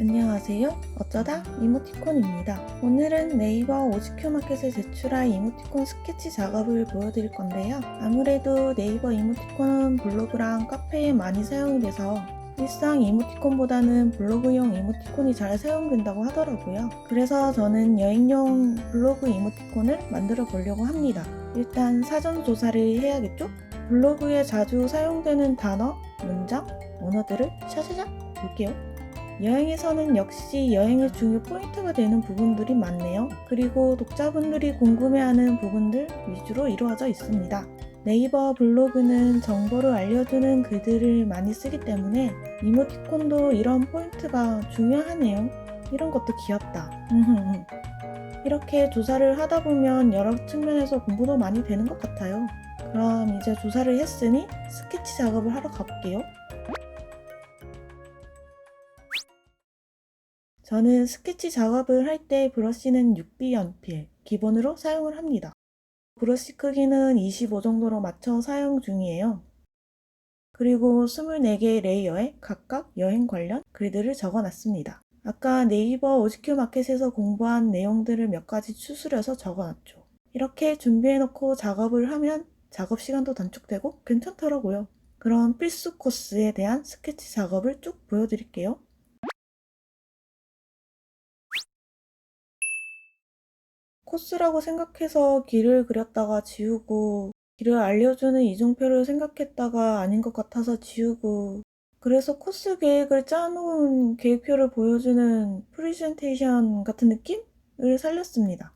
안녕하세요. 어쩌다 이모티콘입니다. 오늘은 네이버 오지큐 마켓에 제출할 이모티콘 스케치 작업을 보여드릴 건데요. 아무래도 네이버 이모티콘은 블로그랑 카페에 많이 사용이 돼서 일상 이모티콘보다는 블로그용 이모티콘이 잘 사용된다고 하더라고요. 그래서 저는 여행용 블로그 이모티콘을 만들어 보려고 합니다. 일단 사전 조사를 해야겠죠? 블로그에 자주 사용되는 단어, 문장, 언어들을 샤샤샥 볼게요. 여행에서는 역시 여행의 중요 포인트가 되는 부분들이 많네요. 그리고 독자분들이 궁금해하는 부분들 위주로 이루어져 있습니다. 네이버 블로그는 정보를 알려주는 글들을 많이 쓰기 때문에 이모티콘도 이런 포인트가 중요하네요. 이런 것도 귀엽다. 이렇게 조사를 하다 보면 여러 측면에서 공부도 많이 되는 것 같아요. 그럼 이제 조사를 했으니 스케치 작업을 하러 가볼게요. 저는 스케치 작업을 할 때 브러쉬는 6B 연필 기본으로 사용을 합니다. 브러쉬 크기는 25 정도로 맞춰 사용 중이에요. 그리고 24개의 레이어에 각각 여행 관련 글들을 적어 놨습니다. 아까 네이버 오지큐 마켓에서 공부한 내용들을 몇 가지 추스려서 적어 놨죠. 이렇게 준비해 놓고 작업을 하면 작업 시간도 단축되고 괜찮더라고요. 그럼 필수 코스에 대한 스케치 작업을 쭉 보여드릴게요. 코스라고 생각해서 길을 그렸다가 지우고 길을 알려주는 이중표를 생각했다가 아닌 것 같아서 지우고 그래서 코스 계획을 짜놓은 계획표를 보여주는 프리젠테이션 같은 느낌을 살렸습니다.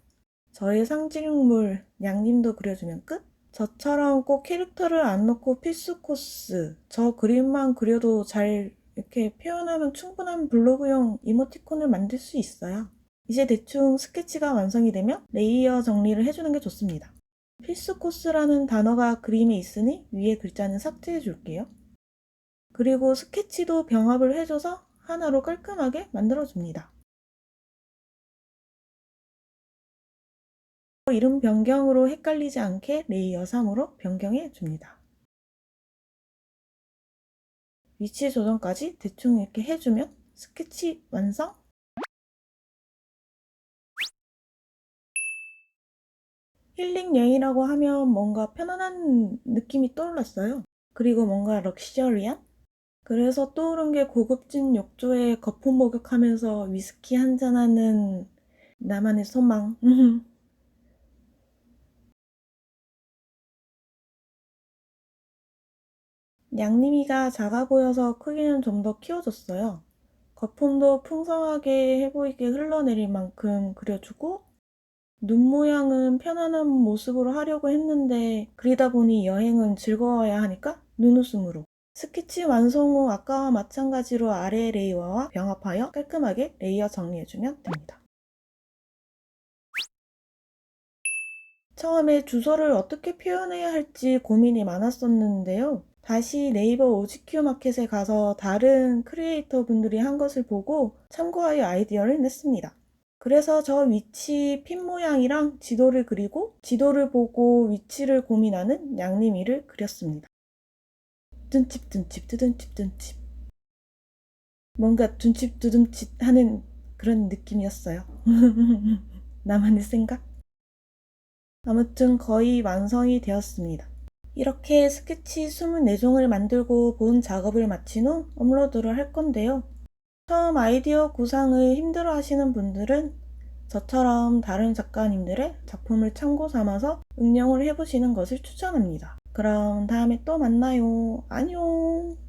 저의 상징물 양님도 그려주면 끝? 저처럼 꼭 캐릭터를 안 넣고 필수 코스 저 그림만 그려도 잘 이렇게 표현하면 충분한 블로그용 이모티콘을 만들 수 있어요. 이제 대충 스케치가 완성이 되면 레이어 정리를 해주는 게 좋습니다. 필수 코스라는 단어가 그림에 있으니 위에 글자는 삭제해 줄게요. 그리고 스케치도 병합을 해줘서 하나로 깔끔하게 만들어줍니다. 이름 변경으로 헷갈리지 않게 레이어 3으로 변경해 줍니다. 위치 조정까지 대충 이렇게 해주면 스케치 완성! 힐링 여행이라고 하면 뭔가 편안한 느낌이 떠올랐어요. 그리고 뭔가 럭셔리한? 그래서 떠오른 게 고급진 욕조에 거품 목욕하면서 위스키 한잔하는 나만의 소망. 양님이가 작아 보여서 크기는 좀 더 키워줬어요. 거품도 풍성하게 해보이게 흘러내릴 만큼 그려주고 눈 모양은 편안한 모습으로 하려고 했는데 그리다 보니 여행은 즐거워야 하니까 눈웃음으로 스케치 완성 후 아까와 마찬가지로 아래 레이어와 병합하여 깔끔하게 레이어 정리해주면 됩니다. 처음에 주소를 어떻게 표현해야 할지 고민이 많았었는데요. 다시 네이버 오지큐 마켓에 가서 다른 크리에이터 분들이 한 것을 보고 참고하여 아이디어를 냈습니다. 그래서 저 위치 핀 모양이랑 지도를 그리고 지도를 보고 위치를 고민하는 양님이를 그렸습니다. 둔칩 둔칩 두둔칩 둔칩 뭔가 둔칩 두둔칩 하는 그런 느낌이었어요. 나만의 생각? 아무튼 거의 완성이 되었습니다. 이렇게 스케치 24종을 만들고 본 작업을 마친 후 업로드를 할 건데요. 처음 아이디어 구상을 힘들어 하시는 분들은 저처럼 다른 작가님들의 작품을 참고 삼아서 응용을 해보시는 것을 추천합니다. 그럼 다음에 또 만나요. 안녕!